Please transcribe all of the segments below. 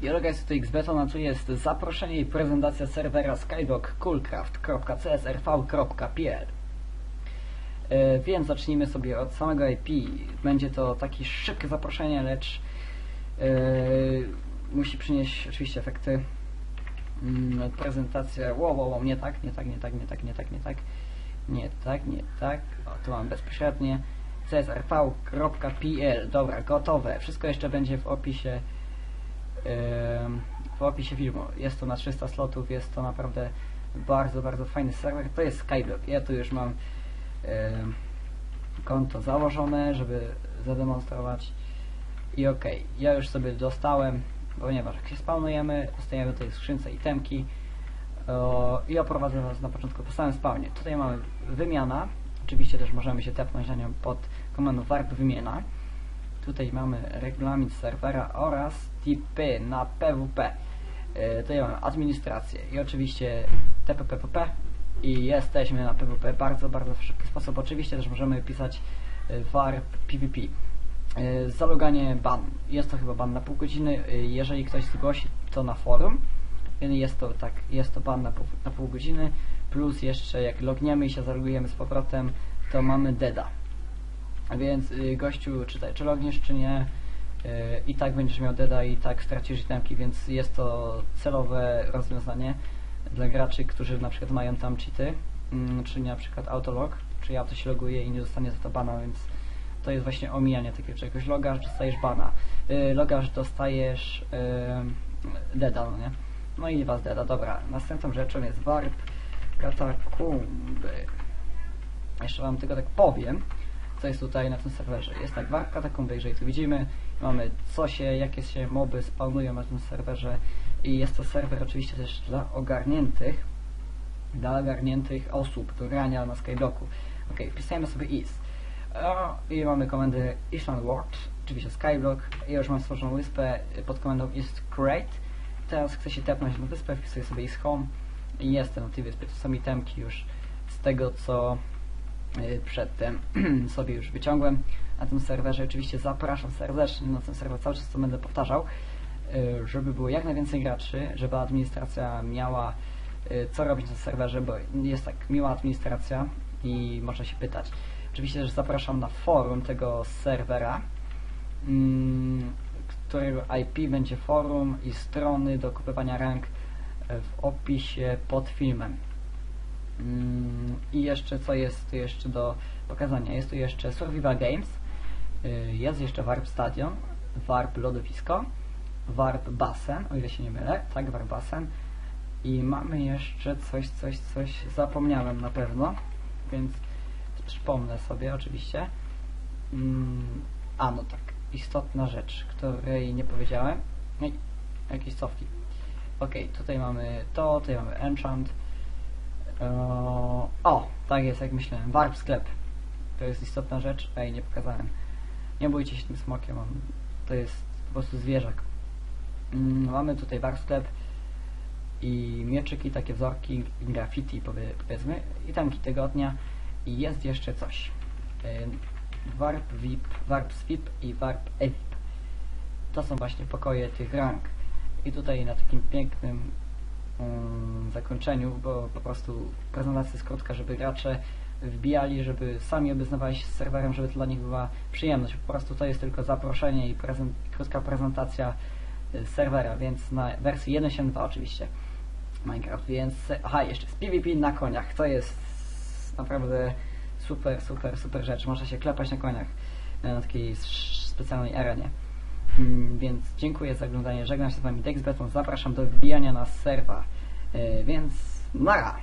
Guys, to XBeton, a tu jest zaproszenie i prezentacja serwera skyblock.coolcraft.csrv.pl e, Więc zacznijmy sobie od samego IP. Będzie to takie szybkie zaproszenie, lecz e, musi przynieść oczywiście efekty. Mm, prezentacja, wow, wow, wow, nie tak, nie tak, nie tak, nie tak, nie tak, nie tak, nie tak, nie tak, o, tu mam bezpośrednie. csrv.pl, dobra, gotowe, wszystko jeszcze będzie w opisie w opisie filmu. Jest to na 300 slotów, jest to naprawdę bardzo, bardzo fajny serwer. To jest Skyblock. Ja tu już mam konto założone, żeby zademonstrować. I ok, ja już sobie dostałem, ponieważ jak się spawnujemy, dostajemy tutaj skrzynce itemki o, i oprowadzę Was na początku po samym spawnie. Tutaj mamy wymiana, oczywiście też możemy się tepnąć na nią pod komendą warp wymiana. Tutaj mamy regulamin serwera oraz tipy na PWP. E, tutaj mamy administrację i oczywiście TPPP i jesteśmy na PWP bardzo, bardzo w szybki sposób. Oczywiście też możemy pisać e, warp PvP. E, zaloganie ban. Jest to chyba ban na pół godziny. Jeżeli ktoś zgłosi to na forum, jest to tak, jest to ban na pół, na pół godziny, plus jeszcze jak logniemy i się zalogujemy z powrotem, to mamy deda. Więc y, gościu, czytaj, czy logniesz, czy nie, y, i tak będziesz miał deda i tak stracisz itemki, więc jest to celowe rozwiązanie dla graczy, którzy na przykład mają tam cheaty, mm, czy na przykład autolog, czy ja to się loguję i nie zostanie za to bana, więc to jest właśnie omijanie takiego czegoś. Logasz, dostajesz bana. Yy, logasz, dostajesz yy, deda, no nie? No i was deda, dobra. Następną rzeczą jest warp katakumby. Jeszcze wam tylko tak powiem, co jest tutaj na tym serwerze. Jest tak warp katakumby, jeżeli tu widzimy, mamy co się, jakie się moby spawnują na tym serwerze i jest to serwer oczywiście też dla ogarniętych, dla ogarniętych osób do grania na Skyblocku. Ok, wpisujemy sobie is. I mamy komendę Island World, oczywiście Skyblock. Ja już mam stworzoną wyspę pod komendą ist create. Teraz chcę się tepnąć na wyspę, wpisuję sobie is home i jestem na tej wyspie. To są itemki już z tego, co y, przedtem sobie już wyciągłem na tym serwerze. Oczywiście zapraszam serdecznie na ten serwer, cały czas to będę powtarzał, y, żeby było jak najwięcej graczy, żeby administracja miała y, co robić na serwerze, bo jest tak miła administracja i można się pytać. Oczywiście też zapraszam na forum tego serwera, mm, którego IP będzie forum i strony do kupowania rank w opisie pod filmem. Mm, I jeszcze co jest jeszcze do pokazania? Jest tu jeszcze Survival Games, y, jest jeszcze Warp Stadion, Warp Lodowisko, Warp Basen, o ile się nie mylę, tak, Warp Basen. I mamy jeszcze coś, coś, coś, zapomniałem na pewno, więc przypomnę sobie oczywiście. Mm, a, no tak, istotna rzecz, której nie powiedziałem. I jakieś cofki. Ok, tutaj mamy to, tutaj mamy enchant. Eee, o, tak jest jak myślałem, warp sklep. To jest istotna rzecz. Ej, nie pokazałem. Nie bójcie się tym smokiem, on, to jest po prostu zwierzak. Mm, mamy tutaj warp sklep i mieczyki, takie wzorki, graffiti powiedzmy, i tamki tygodnia i jest jeszcze coś. Warp VIP, Warp SVIP i Warp EVIP. To są właśnie pokoje tych rank. I tutaj na takim pięknym um, zakończeniu, bo po prostu prezentacja jest krótka, żeby gracze wbijali, żeby sami obeznawali się z serwerem, żeby to dla nich była przyjemność. Po prostu to jest tylko zaproszenie i prezent, krótka prezentacja y, serwera, więc na wersji 1.7.2 oczywiście Minecraft, więc aha, jeszcze z PvP na koniach, to jest naprawdę super, super, super rzecz. Można się klepać na koniach na takiej specjalnej arenie. Mm, więc dziękuję za oglądanie. Żegnam się z Wami Dexbeton. Zapraszam do wbijania na serwa. Yy, więc nara!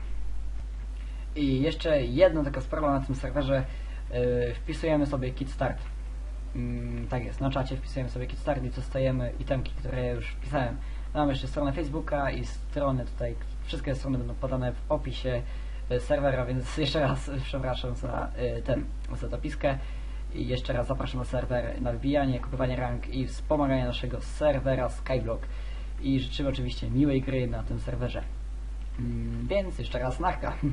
I jeszcze jedna taka sprawa na tym serwerze. Yy, wpisujemy sobie kit start. Yy, tak jest, na czacie wpisujemy sobie kit start i dostajemy itemki, które już wpisałem. Mam jeszcze stronę Facebooka i stronę tutaj, wszystkie strony będą podane w opisie E, serwera, więc jeszcze raz przepraszam za e, ten, za. I jeszcze raz zapraszam na serwer, na wbijanie, kupowanie rank i wspomaganie naszego serwera Skyblock. I życzymy oczywiście miłej gry na tym serwerze. Mm, więc jeszcze raz narka.